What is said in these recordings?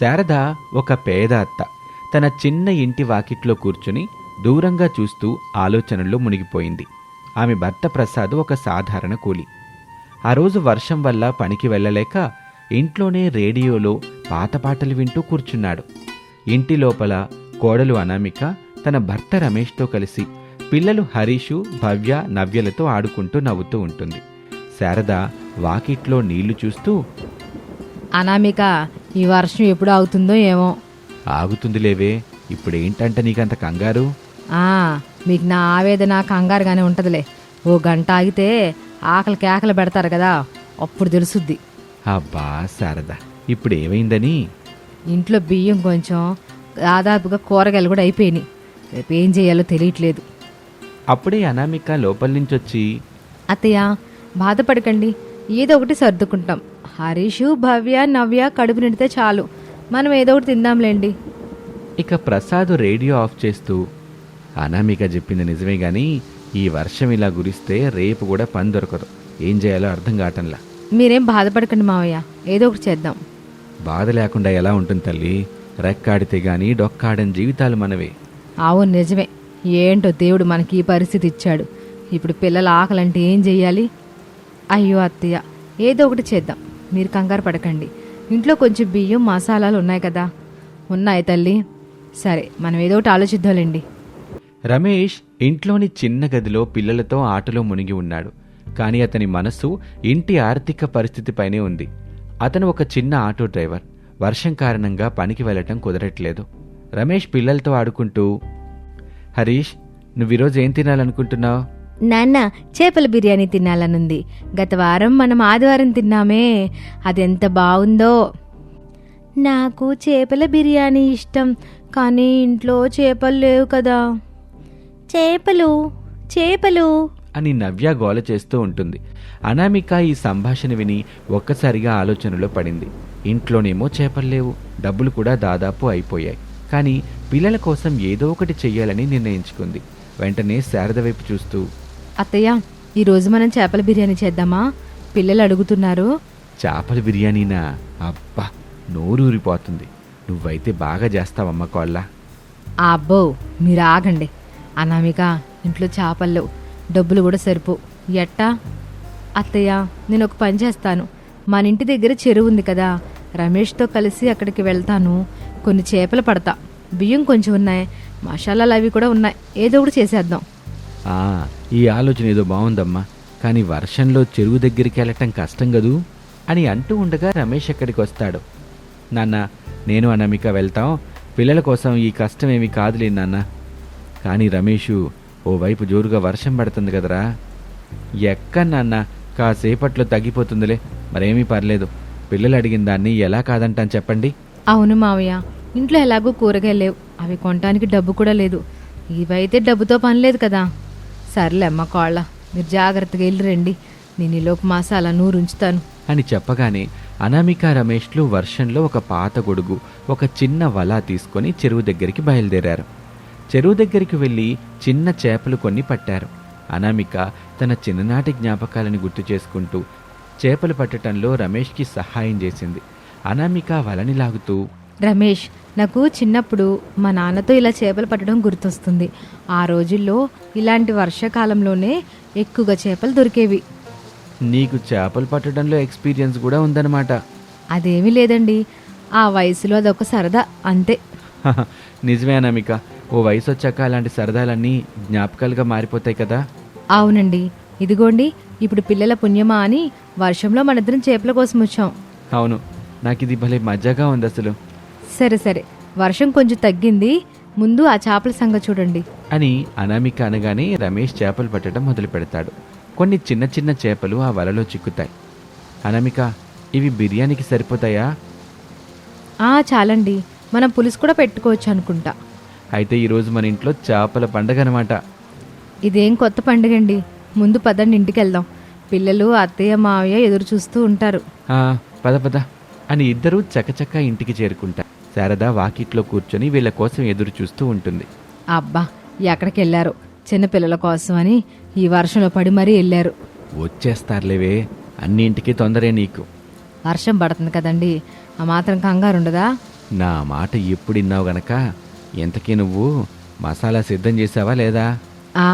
శారద ఒక పేద అత్త. తన చిన్న ఇంటి వాకిట్లో కూర్చుని దూరంగా చూస్తూ ఆలోచనల్లో మునిగిపోయింది. ఆమె భర్త ప్రసాద్ ఒక సాధారణ కూలి. ఆ రోజు వర్షం వల్ల పనికి వెళ్ళలేక ఇంట్లోనే రేడియోలో పాత పాటలు వింటూ కూర్చున్నాడు. ఇంటి లోపల కోడలు అనామిక తన భర్త రమేష్తో కలిసి పిల్లలు హరీషు భవ్య నవ్యలతో ఆడుకుంటూ నవ్వుతూ ఉంటుంది. శారద వాకిట్లో నీళ్ళు చూస్తూ అనామిక ఈ వర్షం ఎప్పుడు అవుతుందో ఏమో. ఆగుతుంది లేవే. ఇప్పుడేంటంట నీకంత కంగారు? ఆ మీకు నా ఆవేదన కంగారుగానే ఉంటదిలే. ఓ గంట ఆగితే ఆకలి కేకలు పెడతారు కదా అప్పుడు తెలుసుద్ది. అబ్బా శారద ఇప్పుడు ఏమైందని ఇంట్లో బియ్యం కొంచెం దాదాపుగా కూరగాయలు కూడా అయిపోయినాయి. రేపు ఏం చేయాలో తెలియట్లేదు. అప్పుడే అనామిక లోపల నుంచి వచ్చి అత్తయ్య బాధపడకండి. ఏదో ఒకటి సర్దుకుంటాం. హరీషు భవ్య నవ్య కడుపు నిండితే చాలు. మనం ఏదో ఒకటి తిందాంలేండి. ఇక ప్రసాద్ రేడియో ఆఫ్ చేస్తూ అనామిక చెప్పింది నిజమే గాని ఈ వర్షం ఇలా గురిస్తే రేపు కూడా పని దొరకదు. ఏం చేయాలో అర్థం కావటంలా. మీరేం బాధపడకండి మావయ్య. ఏదో ఒకటి చేద్దాం. బాధ లేకుండా ఎలా ఉంటుంది తల్లి? రెక్కాడితే గాని డొక్కాడని జీవితాలు మనవే. అవును నిజమే. ఏంటో దేవుడు మనకి ఈ పరిస్థితి ఇచ్చాడు. ఇప్పుడు పిల్లల ఆకలంటే ఏం చెయ్యాలి? అయ్యో అత్తయ్య. ఏదో ఒకటి చేద్దాం. మీరు కంగారు పడకండి. ఇంట్లో కొంచెం బియ్యం మసాలాలు ఉన్నాయి కదా. ఉన్నాయి తల్లి. సరే మనం ఏదో ఒకటి ఆలోచిద్దాంలేండి. రమేష్ ఇంట్లోని చిన్న గదిలో పిల్లలతో ఆటలో మునిగి ఉన్నాడు. కానీ అతని మనస్సు ఇంటి ఆర్థిక పరిస్థితిపైనే ఉంది. అతను ఒక చిన్న ఆటో డ్రైవర్. వర్షం కారణంగా పనికి వెళ్ళటం కుదరట్లేదు. రమేష్ పిల్లలతో ఆడుకుంటూ హరీష్ నువ్వు ఈరోజు ఏం తినాలనుకుంటున్నావు? నాన్న చేపల బిర్యానీ తినాలనుంది. గత వారం మనం ఆదివారం తిన్నామే. అది ఎంత బాగుందో నాకు చేపల బిర్యానీ ఇష్టం కానీ ఇంట్లో చేపలు లేవు కదా. చేపలు చేపలు. అని నవ్య గోల చేస్తూ ఉంటుంది. అనామిక ఈ సంభాషణ విని ఒక్కసారిగా ఆలోచనలో పడింది. ఇంట్లోనేమో చేపలు లేవు. డబ్బులు కూడా దాదాపు అయిపోయాయి. కానీ పిల్లల కోసం ఏదో ఒకటి చెయ్యాలని నిర్ణయించుకుంది. వెంటనే శారద వైపు చూస్తూ అత్తయ్య ఈరోజు మనం చేపల బిర్యానీ చేద్దామా? పిల్లలు అడుగుతున్నారు. చేపల బిర్యానీనా? అబ్బా నోరూరిపోతుంది. నువ్వైతే బాగా చేస్తావమ్మ కోళ్ళ. అబ్బో మీరు ఆగండి. అనామిక ఇంట్లో చేపలు డబ్బులు కూడా సరిపో. ఎట్టా? అత్తయ్య నేను ఒక పని చేస్తాను. మన ఇంటి దగ్గర చెరువు ఉంది కదా రమేష్తో కలిసి అక్కడికి వెళ్తాను. కొన్ని చేపలు పడతా. బియ్యం కొంచెం ఉన్నాయి. మసాలాలు అవి కూడా ఉన్నాయి. ఏదో ఒకటి చేసేద్దాం. ఈ ఆలోచన ఏదో బాగుందమ్మా కానీ వర్షంలో చెరువు దగ్గరికి వెళ్ళటం కష్టం కదూ? అని అంటూ ఉండగా రమేష్ అక్కడికి వస్తాడు. నాన్న నేను అనమిక వెళ్తాం. పిల్లల కోసం ఈ కష్టం ఏమీ కాదులే నాన్న. కానీ రమేషు ఓవైపు జోరుగా వర్షం పడుతుంది కదరా. ఎక్క నాన్న కాసేపట్లో తగ్గిపోతుందిలే. మరేమీ పర్లేదు. పిల్లలు అడిగిన దాన్ని ఎలా కాదంటాను చెప్పండి. అవును మావయ్య ఇంట్లో ఎలాగో కూరగాయలు లేవు. అవి కొనడానికి డబ్బు కూడా లేదు. ఇవైతే డబ్బుతో పని లేదు కదా. సర్లే అమ్మ కోళ్ళ మీరు జాగ్రత్తగా వెళ్ళి రండి. నేను ఈలోపు మసాలా నూరు ఉంచుతాను. అని చెప్పగానే అనామిక రమేష్లు వర్షంలో ఒక పాత గొడుగు ఒక చిన్న వల తీసుకొని చెరువు దగ్గరికి బయలుదేరారు. చెరువు దగ్గరికి వెళ్ళి చిన్న చేపలు కొన్ని పట్టారు. అనామిక తన చిన్ననాటి జ్ఞాపకాలను గుర్తు చేసుకుంటూ చేపలు పట్టటంలో రమేష్కి సహాయం చేసింది. అనామిక వలని లాగుతూ రమేష్ నాకు చిన్నప్పుడు మా నాన్నతో ఇలా చేపలు పట్టడం గుర్తొస్తుంది. ఆ రోజుల్లో ఇలాంటి వర్షాకాలంలోనే ఎక్కువగా చేపలు దొరికేవి. నీకు చేపలు పట్టడంలో ఎక్స్పీరియన్స్ కూడా ఉందన్నమాట. అదేమీ లేదండి. ఆ వయసులో అదొక సరదా అంతే. నిజమే అనామిక. ఓ వయసు వచ్చాక అలాంటి సరదాలన్నీ జ్ఞాపకాలుగా మారిపోతాయి కదా. అవునండి. ఇదిగోండి ఇప్పుడు పిల్లల పుణ్యమా అని వర్షంలో మనిద్దరం చేపల కోసం వచ్చాం. అవును. నాకు ఇది భలే మజాగా ఉంది అసలు సరే సరే. వర్షం కొంచెం తగ్గింది. ముందు ఆ చేపల సంగ చూడండి. అని అనామిక అనగానే రమేష్ చేపలు పట్టడం మొదలు పెడతాడు. కొన్ని చిన్న చిన్న చేపలు ఆ వలలో చిక్కుతాయి. అనామిక ఇవి బిర్యానీకి సరిపోతాయా? ఆ చాలండి. మనం పులుసు కూడా పెట్టుకోవచ్చు అనుకుంటా. అయితే ఈరోజు మన ఇంట్లో చేపల పండగ అనమాట ఇదేం కొత్త పండుగండి. ముందు పదండి ఇంటికి వెళ్దాం పిల్లలు అత్తయ్య మావయ్య ఎదురు చూస్తూ ఉంటారు. పద పద అని ఇద్దరూ చకచక ఇంటికి చేరుకుంటారు. శారద వాకిట్లో కూర్చొని వీళ్ళ కోసం ఎదురు చూస్తూ ఉంటుంది. అబ్బా ఎక్కడికి వెళ్ళారు చిన్నపిల్లల కోసం అని ఈ వర్షంలో పడి మరీ వెళ్ళారు వచ్చేస్తారులేవే అన్నింటికి తొందరే నీకు. వర్షం పడుతుంది కదండి ఆ మాత్రం కంగారు ఉండదా నా మాట ఎప్పుడిన్నావు గనక? ఇంతకీ నువ్వు? మసాలా సిద్ధం చేసావా లేదా? ఆ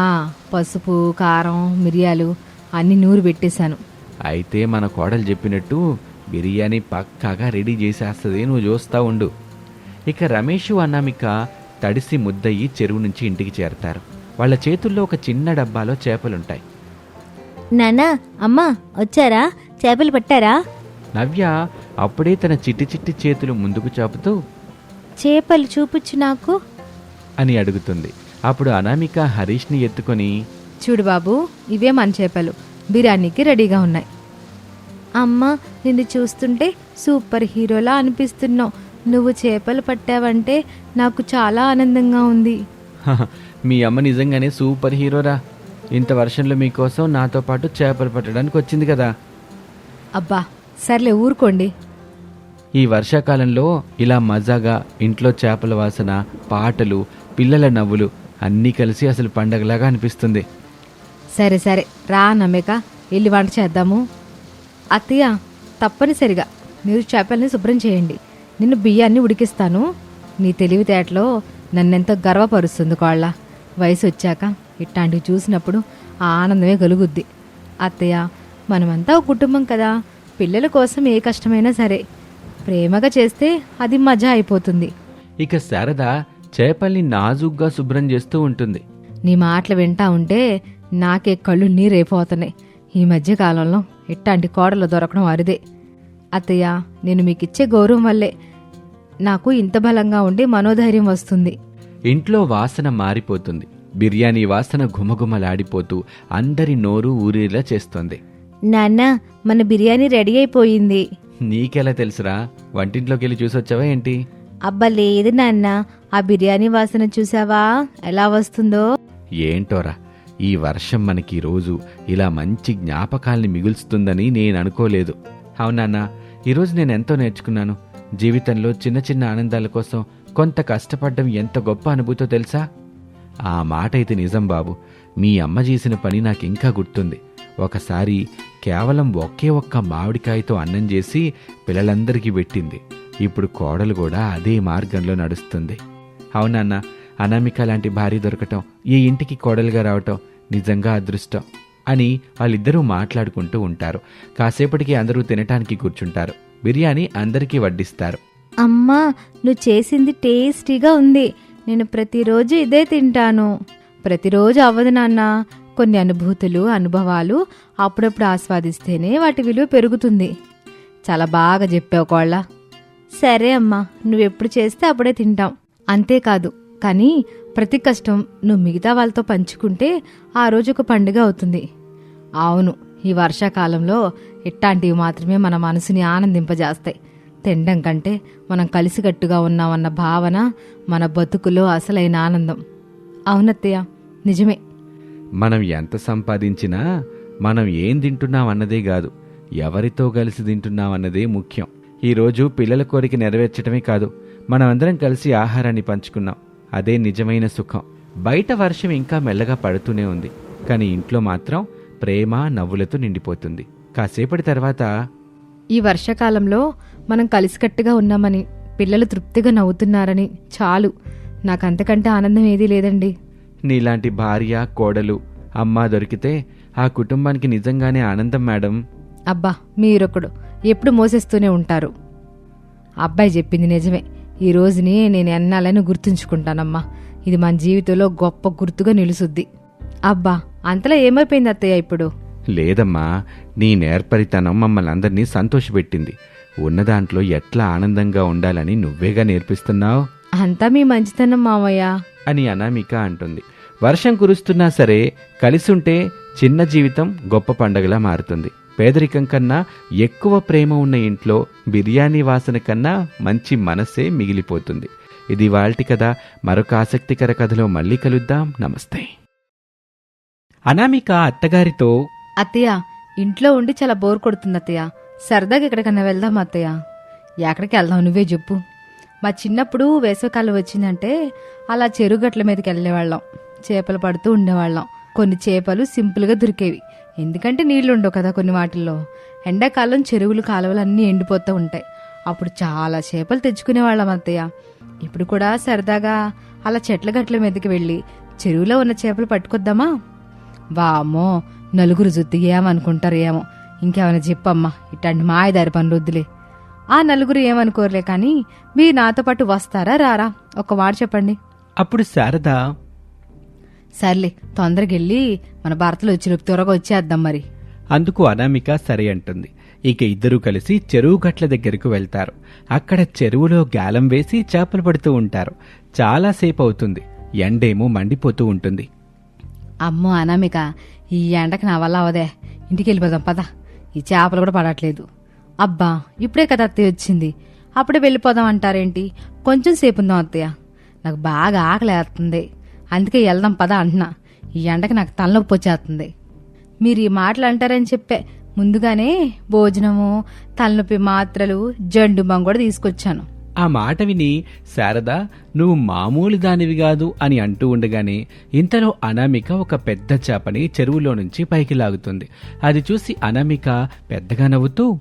పసుపు కారం మిరియాలు అన్నీ నూరు పెట్టేశాను. అయితే మన కోడలు చెప్పినట్టు బిర్యానీ పక్కాగా రెడీ చేసేస్తుంది నువ్వు చూస్తా ఉండు. ఇక రమేష్ అనామిక తడిసి ముద్దయి చెరువు నుంచి ఇంటికి చేరతారు. వాళ్ళ చేతుల్లో ఒక చిన్న డబ్బాలో చేపలుంటాయి. నాన్నా అమ్మా వచ్చారా? చేపలు పట్టారా? నవ్య అప్పుడే తన చిట్టి చిట్టి చేతులు ముందుకు చాపుతూ చేపలు చూపించు నాకు? అని అడుగుతుంది. అప్పుడు అనామిక హరీష్ని ఎత్తుకొని చూడు బాబు ఇవే మన చేపలు. బిర్యానీకి రెడీగా ఉన్నాయి. అమ్మా నిన్ను చూస్తుంటే సూపర్ హీరోలా అనిపిస్తున్నావు. నువ్వు చేపలు పట్టావంటే నాకు చాలా ఆనందంగా ఉంది. "హహ, మీ అమ్మ నిజంగానే సూపర్ హీరోరా. ఇంత వర్షంలో మీకోసం నాతో పాటు చేపలు పట్టడానికి వచ్చింది కదా. అబ్బా సర్లే ఊరుకోండి. ఈ వర్షాకాలంలో ఇలా మజాగా ఇంట్లో చేపల వాసన పాటలు పిల్లల నవ్వులు అన్నీ కలిసి అసలు పండగలాగా అనిపిస్తుంది. సరే సరే రా నమ్మేక వెళ్ళి వంట చేద్దాము. అత్తయ్య తప్పనిసరిగా మీరు చేపల్ని శుభ్రం చేయండి. నిన్ను బియ్యాన్ని ఉడికిస్తాను. నీ తెలివితేటలో నన్నెంతో గర్వపరుస్తుంది కోళ్ళ. వయసు వచ్చాక ఇట్లాంటివి చూసినప్పుడు ఆ ఆనందమే కలుగుద్ది అత్తయ్య మనమంతా ఒక కుటుంబం కదా. పిల్లల కోసం ఏ కష్టమైనా సరే. ప్రేమగా చేస్తే అది మజా అయిపోతుంది. ఇక శారద చేపల్ని నాజుగ్గా శుభ్రం చేస్తూ ఉంటుంది. నీ మాటలు వింటా ఉంటే నాకే కళ్ళు నీరైపోతున్నాయి. ఈ మధ్య కాలంలో ఇట్లాంటి కోడలు దొరకడం అరిదే. అత్తయ్య నేను మీకు ఇచ్చే గౌరవం వల్లే నాకు ఇంత బలంగా ఉండి మనోధైర్యం వస్తుంది. ఇంట్లో వాసన మారిపోతుంది. బిర్యానీ వాసన ఘుమఘుమలాడిపోతూ అందరి నోరు ఊరేలా చేస్తుంది. నాన్న మన బిర్యానీ రెడీ అయిపోయింది. నీకెలా తెలుసురా? వంటింట్లోకి వెళ్ళి చూసొచ్చావా ఏంటి? అబ్బా లేదు నాన్న. ఆ బిర్యానీ వాసన చూసావా? ఎలా వస్తుందో? ఏంటోరా? ఈ వర్షం మనకి రోజు ఇలా మంచి జ్ఞాపకాల్ని మిగుల్స్తుందని నేను అనుకోలేదు అవునాన్న ఈరోజు నేను ఎంతో నేర్చుకున్నాను. జీవితంలో చిన్న చిన్న ఆనందాల కోసం కొంత కష్టపడ్డం ఎంత గొప్ప అనుభూతో తెలుసా? ఆ మాట అయితే నిజం బాబు. మీ అమ్మ చేసిన పని నాకు ఇంకా గుర్తుంది. ఒకసారి కేవలం ఒకే ఒక్క మామిడికాయతో అన్నం చేసి పిల్లలందరికీ పెట్టింది. ఇప్పుడు కోడలు కూడా అదే మార్గంలో నడుస్తుంది. అవునన్న అనామిక లాంటి భార్య దొరకటం ఈ ఇంటికి కోడలుగా రావటం నిజంగా అదృష్టం అని వాళ్ళిద్దరూ మాట్లాడుకుంటూ ఉంటారు. కాసేపటికి అందరూ తినటానికి కూర్చుంటారు. బిర్యానీ అందరికీ వడ్డిస్తారు. అమ్మా నువ్వు చేసింది టేస్టీగా ఉంది. నేను ప్రతిరోజు ఇదే తింటాను. ప్రతిరోజు అవ్వదు నాన్న. కొన్ని అనుభూతులు అనుభవాలు అప్పుడప్పుడు ఆస్వాదిస్తేనే వాటి విలువ పెరుగుతుంది. చాలా బాగా చెప్పావు కోళ్ళ. సరే అమ్మా నువ్వెప్పుడు చేస్తే అప్పుడే తింటాం. అంతేకాదు కానీ ప్రతి కష్టం నువ్వు మిగతా వాళ్ళతో పంచుకుంటే ఆ రోజు ఒక పండుగ అవుతుంది. అవును ఈ వర్షాకాలంలో ఇట్లాంటివి మాత్రమే మన మనసుని ఆనందింపజేస్తాయి. తినడం కంటే మనం కలిసికట్టుగా ఉన్నామన్న భావన మన బతుకులో అసలైన ఆనందం. అవునత్తయ్య నిజమే. మనం ఎంత సంపాదించినా మనం ఏం తింటున్నాం అన్నదే కాదు ఎవరితో కలిసి తింటున్నాం అన్నదే ముఖ్యం ఈరోజు పిల్లల కోరిక నెరవేర్చడమే కాదు మనమందరం కలిసి ఆహారాన్ని పంచుకున్నాం. అదే నిజమైన సుఖం. బయట వర్షం ఇంకా మెల్లగా పడుతూనే ఉంది. కానీ ఇంట్లో మాత్రం ప్రేమ నవ్వులతో నిండిపోతుంది. కాసేపటి తర్వాత ఈ వర్షాకాలంలో మనం కలిసికట్టుగా ఉన్నామని పిల్లలు తృప్తిగా నవ్వుతున్నారని చాలు. నాకంతకంటే ఆనందం ఏదీ లేదండి. నీలాంటి భార్య కోడలు అమ్మ దొరికితే ఆ కుటుంబానికి నిజంగానే ఆనందం మేడం. అబ్బా మీరొకడు. ఎప్పుడు మోసేస్తూనే ఉంటారు. అబ్బాయి చెప్పింది నిజమే. ఈ రోజుని నేను ఎన్నాలని గుర్తుంచుకుంటానమ్మా. ఇది మన జీవితంలో గొప్ప గుర్తుగా నిలుసుద్ది. అబ్బా అంతలా ఏమైపోయింది అత్తయ్య ఇప్పుడు? లేదమ్మా నీ నేర్పరితనం మమ్మల్ని అందరినీ సంతోషపెట్టింది. ఉన్న దాంట్లో ఎట్లా ఆనందంగా ఉండాలని నువ్వేగా నేర్పిస్తున్నావు? అంతా మీ మంచితనం మావయ్య. అని అనామిక అంటుంది. వర్షం కురుస్తున్నా సరే కలిసుంటే చిన్న జీవితం గొప్ప పండగలా మారుతుంది. పేదరికం కన్నా ఎక్కువ ప్రేమ ఉన్న ఇంట్లో బిర్యానీ వాసన కన్నా మంచి మనసే మిగిలిపోతుంది. ఇది వాల్టి కథ. మరొక ఆసక్తికర కథలో మళ్ళీ కలుద్దాం. నమస్తే. అనామిక అత్తగారితో అత్తయ్య ఇంట్లో ఉండి చాలా బోర్ కొడుతుంది అత్తయ్య. సరదాగా ఎక్కడికన్నా వెళ్దాం అత్తయ్య? ఎక్కడికి వెళ్దాం నువ్వే చెప్పు. మా చిన్నప్పుడు వేసవికాలం వచ్చిందంటే అలా చెరువు గట్ల మీదకి వెళ్ళేవాళ్ళం. చేపలు పడుతూ ఉండేవాళ్ళం. కొన్ని చేపలు సింపుల్గా దొరికేవి. ఎందుకంటే నీళ్ళు ఉండవు కదా కొన్ని వాటిల్లో. ఎండాకాలం చెరువులు కాలువలు అన్నీ ఎండిపోతూ ఉంటాయి. అప్పుడు చాలా చేపలు తెచ్చుకునేవాళ్ళం అత్తయ్య. ఇప్పుడు కూడా సరదాగా అలా చెట్ల గట్ల మీదకి వెళ్ళి చెరువులో ఉన్న చేపలు పట్టుకొద్దామా? వామ్మో నలుగురు జుత్తి ఏమనుకుంటారు ఏమో. ఇంకేమైనా చెప్పమ్మా ఇట్లాంటి మాయదారి పనులు వద్దులే ఆ నలుగురు ఏమనుకోరులే కానీ మీరు నాతో పాటు వస్తారా రారా? ఒక మాట చెప్పండి. అప్పుడు శారద సర్లే తొందరగా వెళ్ళి మన భర్తలు వచ్చి త్వరగా వచ్చేద్దాం మరి. అందుకు అనామిక సరే అంటుంది. ఇక ఇద్దరూ కలిసి చెరువు గట్ల దగ్గరకు వెళ్తారు. అక్కడ చెరువులో గాలం వేసి చేపలు పడుతూ ఉంటారు. చాలాసేపు అవుతుంది ఎండేమో మండిపోతూ ఉంటుంది. అమ్మో అనామిక ఈ ఎండకి నా వల్ల అవదే. ఇంటికి వెళ్ళిపోదాం పద. ఈ చేపలు కూడా పడట్లేదు. అబ్బా ఇప్పుడే కదా అత్తయ్య వచ్చింది. అప్పుడే వెళ్ళిపోదాం అంటారేంటి? కొంచెం సేపు ఉందాం అత్తయ్య. నాకు బాగా ఆకలేస్తుంది అందుకే వెళ్దాం పద అంటున్నా. ఈ ఎండకి నాకు తలనొప్పి వచ్చేస్తుంది. మీరు ఈ మాటలు అంటారని చెప్పే. ముందుగానే భోజనము తలనొప్పి మాత్రలు జండు కూడా తీసుకొచ్చాను. ఆ మాట విని శారద నువ్వు మామూలు దానివి కాదు అని అంటూ ఉండగానే ఇంతలో అనామిక ఒక పెద్ద చేపని చెరువులో నుంచి పైకి లాగుతుంది. అది చూసి అనామిక పెద్దగా నవ్వుతూ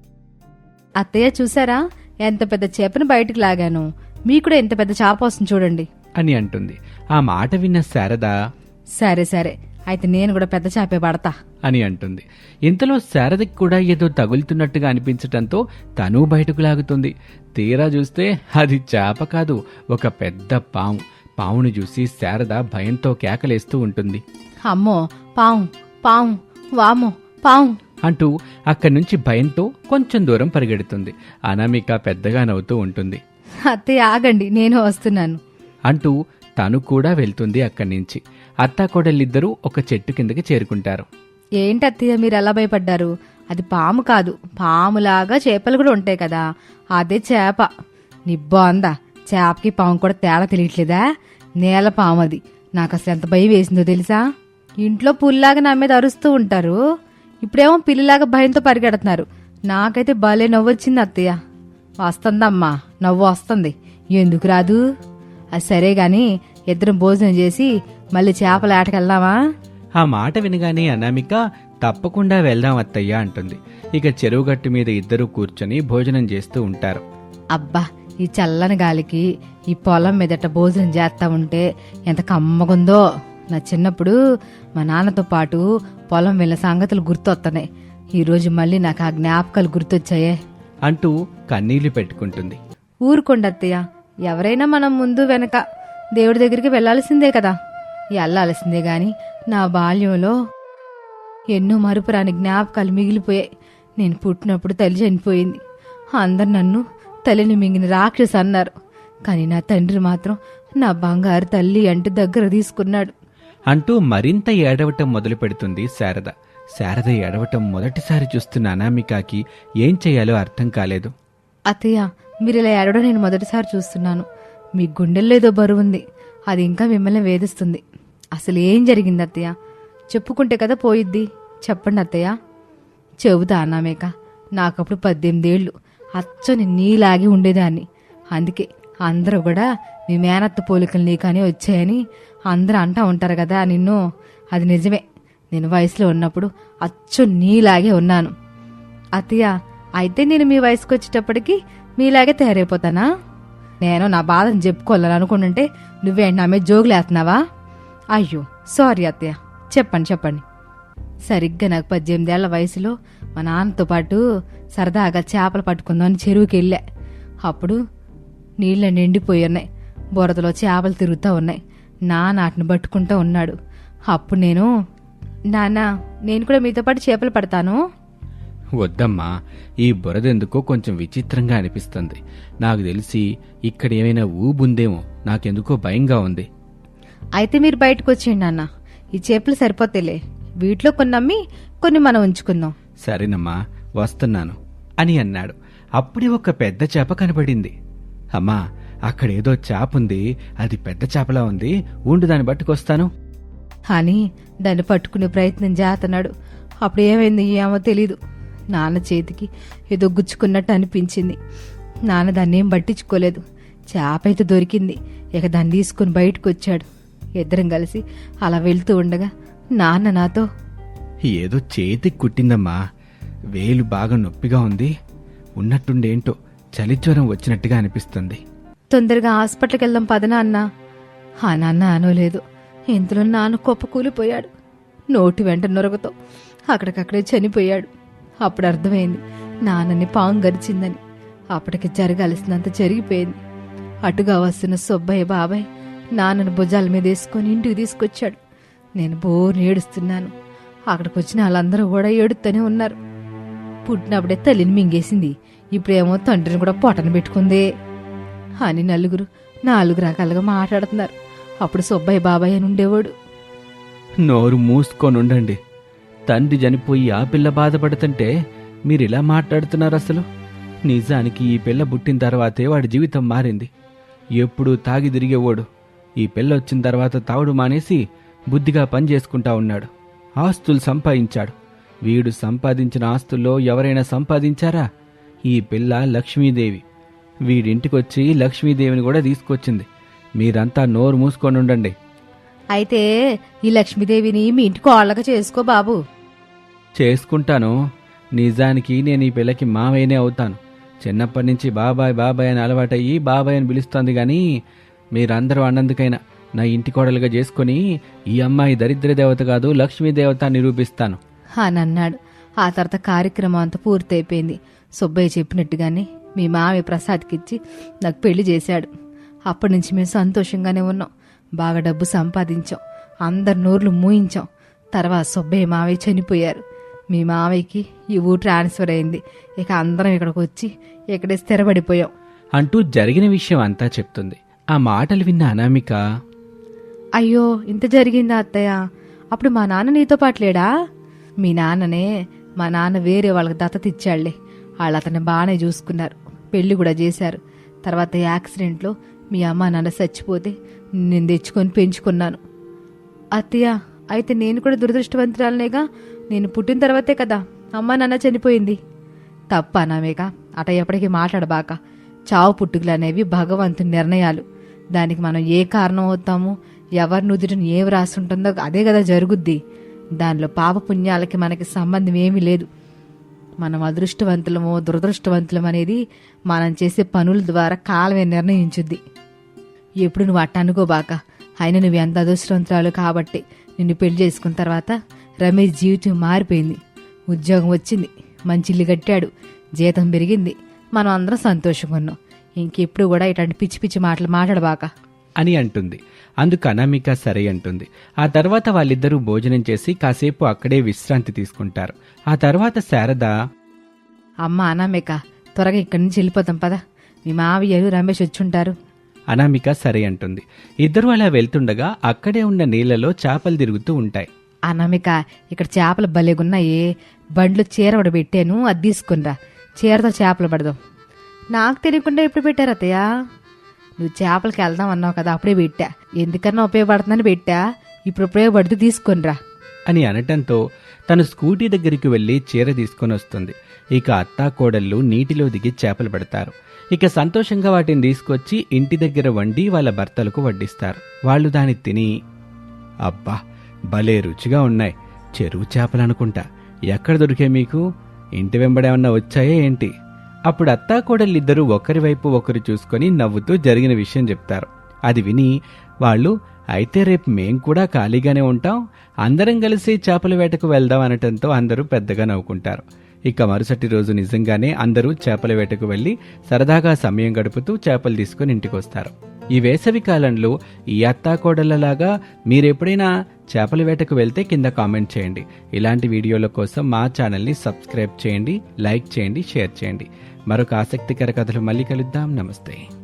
అత్తయ్య చూసారా? ఎంత పెద్ద చేపను బయటికి లాగాను. మీకు కూడా ఎంత పెద్ద చేప వస్తుంది చూడండి. అని అంటుంది. ఆ మాట విన్న శారద సరే సరే. అయితే నేను కూడా పెద్ద చేపే పడతా. అని అంటుంది. ఇంతలో శారదకి కూడా ఏదో తగులుతున్నట్టుగా అనిపించటంతో తను బయటకు లాగుతుంది. తీరా చూస్తే అది చేప కాదు ఒక పెద్ద పాము. పాముని చూసి శారద భయంతో కేకలేస్తూ ఉంటుంది. అమ్మో పాము పాము వామో పాము. అంటూ అక్కడి నుంచి భయంతో కొంచెం దూరం పరిగెడుతుంది. అనామిక పెద్దగా నవ్వుతూ ఉంటుంది. అత్తయ్య ఆగండి నేను వస్తున్నాను. అంటూ తను కూడా వెళ్తుంది అక్కడి నుంచి అత్తాకోడలిద్దరూ ఒక చెట్టు కిందకి చేరుకుంటారు. ఏంటి అత్తయ్య మీరు ఎలా భయపడ్డారు? అది పాము కాదు పాములాగా చేపలు కూడా ఉంటాయి కదా. అదే చేప. నిబ్బో అందా చేపకి పాము కూడా తేడా తెలియట్లేదా? నేల పాము అది నాకు అసలు ఎంత భయం వేసిందో తెలుసా? ఇంట్లో పుల్లాగా నా మీద అరుస్తూ ఉంటారు. ఇప్పుడేమో పిల్లిలాగా భయంతో పరిగెడుతున్నారు. నాకైతే భలే నవ్వు వచ్చింది అత్తయ్య. వస్తుందమ్మా నవ్వు వస్తుంది. ఎందుకు రాదు? అది సరే గాని ఇద్దరం భోజనం చేసి మళ్ళీ చేపల ఆటకెళ్దామా? ఆ మాట వినగానే అనామిక తప్పకుండా వెళ్దాం అత్తయ్య అంటుంది. ఇక చెరువుగట్టు మీద ఇద్దరూ కూర్చొని భోజనం చేస్తూ ఉంటారు. అబ్బా ఈ చల్లని గాలికి ఈ పొలం మీదట భోజనం చేస్తా ఉంటే ఎంత కమ్మగుందో. నా చిన్నప్పుడు మా నాన్నతో పాటు పొలం వెళ్ళిన సంగతులు గుర్తొస్తున్నాయి ఈరోజు మళ్ళీ నాకు ఆ జ్ఞాపకాలు గుర్తొచ్చాయే. అంటూ కన్నీళ్ళు పెట్టుకుంటుంది. ఊరుకోండి అత్తయ్య ఎవరైనా మనం ముందు వెనక దేవుడి దగ్గరికి వెళ్ళాల్సిందే కదా. వెళ్ళాల్సిందే గాని నా బాల్యంలో ఎన్నో మరుపురాని జ్ఞాపకాలు మిగిలిపోయాయి. నేను పుట్టినప్పుడు తల్లి చనిపోయింది. అందరు నన్ను తల్లిని మింగిన రాక్షసు అన్నారు. కానీ నా తండ్రి మాత్రం నా బంగారు తల్లి అంటూ దగ్గర తీసుకున్నాడు. అంటూ మరింత ఏడవటం మొదలు పెడుతుంది శారద. శారద ఏడవటం మొదటిసారి చూస్తున్న అనామికకి ఏం చేయాలో అర్థం కాలేదు. అత్తయ్య మీరు ఇలా ఏడవడం నేను మొదటిసారి చూస్తున్నాను. మీ గుండెల్లో ఏదో బరువుంది అది ఇంకా మిమ్మల్ని వేధిస్తుంది. అసలు ఏం జరిగింది అత్తయ్య? చెప్పుకుంటే కదా పోయిద్ది. చెప్పండి అత్తయ్య. చెబుతా అన్నామేక నాకప్పుడు పద్దెనిమిదేళ్ళు అచ్చని నీలాగి ఉండేదాన్ని. అందుకే అందరూ కూడా మీ మేనత్త పోలికలు నీ కానీ వచ్చాయని అందరూ అంటా ఉంటారు కదా నిన్ను. అది నిజమే. నేను వయసులో ఉన్నప్పుడు అచ్చు నీలాగే ఉన్నాను. అత్తయ్య అయితే నేను మీ వయసుకు వచ్చేటప్పటికి మీలాగే తయారైపోతానా? నేను నా బాధను చెప్పుకోవాలని అనుకుంటుంటే నువ్వేంటి నా మీద జోగులేస్తున్నావా? అయ్యో సారీ అత్తయ్య. చెప్పండి చెప్పండి. సరిగ్గా నాకు పద్దెనిమిదేళ్ళ వయసులో మా నాన్నతో పాటు సరదాగా చేపలు పట్టుకుందామని చెరువుకి వెళ్ళా. అప్పుడు నీళ్ళ నిండిపోయి ఉన్నాయి. బురదలో చేపలు తిరుగుతూ ఉన్నాయి. నాన్న వాటిని పట్టుకుంటూ ఉన్నాడు. అప్పుడు నేను నాన్న నేను కూడా మీతో పాటు చేపలు పడతాను? వద్దమ్మా ఈ బురదెందుకో కొంచెం విచిత్రంగా అనిపిస్తుంది. నాకు తెలిసి ఇక్కడ ఏమైనా ఊబుందేమో నాకెందుకో భయంగా ఉంది. అయితే మీరు బయటకు వచ్చేయండి నాన్న. ఈ చేపలు సరిపోతేలే. వీటిలో కొన్ని అమ్మి కొన్ని మనం ఉంచుకుందాం. సరేనమ్మా వస్తున్నాను అని అన్నాడు. అప్పుడే ఒక పెద్ద చేప కనబడింది. అమ్మా అక్కడేదో చేప ఉంది అది పెద్ద చేపలా ఉంది ఉండు దాన్ని పట్టుకొస్తాను. అని దాన్ని పట్టుకునే ప్రయత్నం చేస్తున్నాడు అప్పుడు ఏమైంది ఏమో తెలీదు. నాన్న చేతికి ఏదో గుచ్చుకున్నట్టు అనిపించింది. నాన్న దాన్ని ఏం పట్టించుకోలేదు. చేప అయితే దొరికింది. ఇక దాన్ని తీసుకుని బయటకు వచ్చాడు ఇద్దరం కలిసి అలా వెళ్తూ ఉండగా నాన్న నాతో ఏదో చేతికి కుట్టిందమ్మా. వేలు బాగా నొప్పిగా ఉంది. ఉన్నట్టుండేంటో చలి జ్వరం వచ్చినట్టుగా అనిపిస్తుంది. తొందరగా హాస్పిటల్కి వెళ్దాం పదనా అన్న ఆ నాన్న అనలేదు. ఇంతలో నాన్న కుప్ప కూలిపోయాడు నోటి వెంట నొరగతో అక్కడికక్కడే చనిపోయాడు. అప్పుడు అర్థమైంది. నాన్నని పాము గరిచిందని. అప్పటికి జరగాల్సినంత జరిగిపోయింది. అటుగా వస్తున్న సుబ్బయ్య బాబాయ్ నాన్నను భుజాల మీద వేసుకొని ఇంటికి తీసుకొచ్చాడు. నేను బోర్ని ఏడుస్తున్నాను. అక్కడికి వచ్చిన వాళ్ళందరూ కూడా ఏడుస్తూనే ఉన్నారు. పుట్టినప్పుడే తల్లిని మింగేసింది. ఇప్పుడేమో తండ్రిని కూడా పొటన పెట్టుకుందే అని నలుగురు నాలుగు రకాలుగా మాట్లాడుతున్నారు. అప్పుడు సుబ్బయ్య బాబాయ్ అని ఉండేవాడు. నోరు మూసుకొని ఉండండి. తండ్రి చనిపోయి ఆ పిల్ల బాధపడుతుంటే మీరు ఇలా మాట్లాడుతున్నారు అసలు? నిజానికి ఈ పిల్ల పుట్టిన తర్వాతే వాడి జీవితం మారింది. ఎప్పుడూ తాగి తిరిగేవాడు ఈ పిల్ల వచ్చిన తర్వాత తావుడు మానేసి బుద్ధిగా పని చేసుకుంటా ఉన్నాడు. ఆస్తులు సంపాదించాడు. వీడు సంపాదించిన ఆస్తుల్లో ఎవరైనా సంపాదించారా? ఈ పిల్ల లక్ష్మీదేవి. వీడింటికొచ్చి లక్ష్మీదేవిని కూడా తీసుకొచ్చింది. మీరంతా నోరు మూసుకొని ఉండండి అయితే ఈ లక్ష్మీదేవిని మీ ఇంటి కోళ్ళగా చేసుకో బాబు. చేసుకుంటాను. నిజానికి నేను ఈ పిల్లకి మావయ్యనే అవుతాను. చిన్నప్పటి నుంచి బాబాయ్ బాబాయ్ అని అలవాటయ్యి బాబాయ్ అని పిలుస్తోంది కానీ మీరందరూ అన్నందుకైనా నా ఇంటి కోడలుగా చేసుకుని ఈ అమ్మాయి దరిద్ర దేవత కాదు లక్ష్మీ దేవత అని నిరూపిస్తాను. అని అన్నాడు. ఆ తర్వాత కార్యక్రమం అంతా పూర్తయిపోయింది. సుబ్బయ్య చెప్పినట్టుగానే మీ మావి ప్రసాద్కిచ్చి నాకు పెళ్ళి చేశాడు. అప్పటి నుంచి మేము సంతోషంగానే ఉన్నాం. బాగా డబ్బు సంపాదించాం. అందరి నోర్లు మూయించాం. తర్వాత సుబ్బయ్య మావయ్య చనిపోయారు. మీ మావయ్యకి ఈ ఊరు ట్రాన్స్ఫర్ అయింది. ఇక అందరం ఇక్కడికి వచ్చి ఇక్కడే స్థిరపడిపోయాం. అంటూ జరిగిన విషయం అంతా చెప్తుంది. ఆ మాటలు విన్న అనామిక అయ్యో ఇంత జరిగిందా అత్తయ్య? అప్పుడు మా నాన్న నీతో పాటు లేడా? మీ నాన్ననే మా నాన్న వేరే వాళ్ళకి దత్తత ఇచ్చాళ్ళే వాళ్ళు అతన్ని బాగానే చూసుకున్నారు. పెళ్ళి కూడా చేశారు. తర్వాత యాక్సిడెంట్లో మీ అమ్మ నాన్న చచ్చిపోతే నేను తెచ్చుకొని పెంచుకున్నాను. అత్తయ్య అయితే నేను కూడా దురదృష్టవంతురాలనేగా. నేను పుట్టిన తర్వాతే కదా అమ్మ నాన్న చనిపోయింది. తప్ప అనామేక అట ఎప్పటికీ మాట్లాడబాక. చావు పుట్టుకలు అనేవి భగవంతుని నిర్ణయాలు. దానికి మనం ఏ కారణం అవుతామో ఎవరి నుదుటిని ఏమి రాసుంటుందో అదే కదా జరుగుద్ది. దానిలో పాప పుణ్యాలకి మనకి సంబంధం ఏమీ లేదు. మనం అదృష్టవంతులమో దురదృష్టవంతులం అనేది మనం చేసే పనుల ద్వారా కాలమే నిర్ణయించుద్ది. ఎప్పుడు నువ్వు అట్ట అనుకోబాక అయినా నువ్వు ఎంత అదృష్టవంతురాలు కాబట్టి నిన్ను పెళ్ళి చేసుకున్న తర్వాత రమేష్ జీవితం మారిపోయింది. ఉద్యోగం వచ్చింది. మంచి ఇల్లు కట్టాడు. జీతం పెరిగింది. మనం అందరం సంతోషంగా ఉన్నాం. ఇంకెప్పుడు కూడా ఇట్లాంటి పిచ్చి పిచ్చి మాటలు మాట్లాడబాక అని అంటుంది. అందుకు అనామిక సరే అంటుంది. ఆ తర్వాత వాళ్ళిద్దరూ భోజనం చేసి కాసేపు అక్కడే విశ్రాంతి తీసుకుంటారు. ఆ తర్వాత శారద అమ్మ అనామిక త్వరగా ఇక్కడి నుంచి వెళ్ళిపోతాం పదా. మీ మావయ్యలు రమేష్ వచ్చుంటారు అనామిక సరే అంటుంది. ఇద్దరు అలా వెళ్తుండగా అక్కడే ఉన్న నీళ్ళలో చేపలు తిరుగుతూ ఉంటాయి. అనామిక ఇక్కడ చేపలు భలేగున్నాయి బండ్లు చీర పెట్టాను అది తీసుకునిరా. చీరతో చేపలు పడదాం. నాకు తెలియకుండా ఎప్పుడు పెట్టారు అత్తయ్య? నువ్వు చేపలకి వెళ్దాం అన్నావు కదా అప్పుడే పెట్టా. ఎందుకన్నా ఉపయోగపడుతుందని పెట్టా. ఇప్పుడు ఉపయోగపడితే తీసుకునిరా. అని అనటంతో తను స్కూటీ దగ్గరికి వెళ్ళి చీర తీసుకొని వస్తుంది. ఇక అత్తా కోడళ్ళు నీటిలో దిగి చేపలు పడతారు. ఇక సంతోషంగా వాటిని తీసుకొచ్చి ఇంటి దగ్గర వండి వాళ్ళ భర్తలకు వడ్డిస్తారు. వాళ్ళు దాన్ని తిని అబ్బా భలే రుచిగా ఉన్నాయి. చెరువు చేపలు అనుకుంటా ఎక్కడ దొరికే మీకు? ఇంటి వెంబడేమన్నా వచ్చాయా ఏంటి? అప్పుడు అత్తా కోడళ్ళిద్దరూ ఒకరి వైపు ఒకరు చూసుకొని నవ్వుతూ జరిగిన విషయం చెప్తారు. అది విని వాళ్ళు అయితే రేపు మేం కూడా ఖాళీగానే ఉంటాం. అందరం కలిసి చేపల వేటకు వెళ్దాం అనటంతో అందరూ పెద్దగా నవ్వుకుంటారు. ఇక మరుసటి రోజు నిజంగానే అందరూ చేపల వేటకు వెళ్ళి సరదాగా సమయం గడుపుతూ చేపలు తీసుకుని ఇంటికొస్తారు. ఈ వేసవి కాలంలో ఈ అత్తాకోడళ్ళలాగా మీరెప్పుడైనా చేపల వేటకు వెళ్తే కింద కామెంట్ చేయండి. ఇలాంటి వీడియోల కోసం మా ఛానల్ని సబ్స్క్రైబ్ చేయండి లైక్ చేయండి షేర్ చేయండి. మరొక ఆసక్తికర కథలు మళ్ళీ కలుద్దాం. నమస్తే.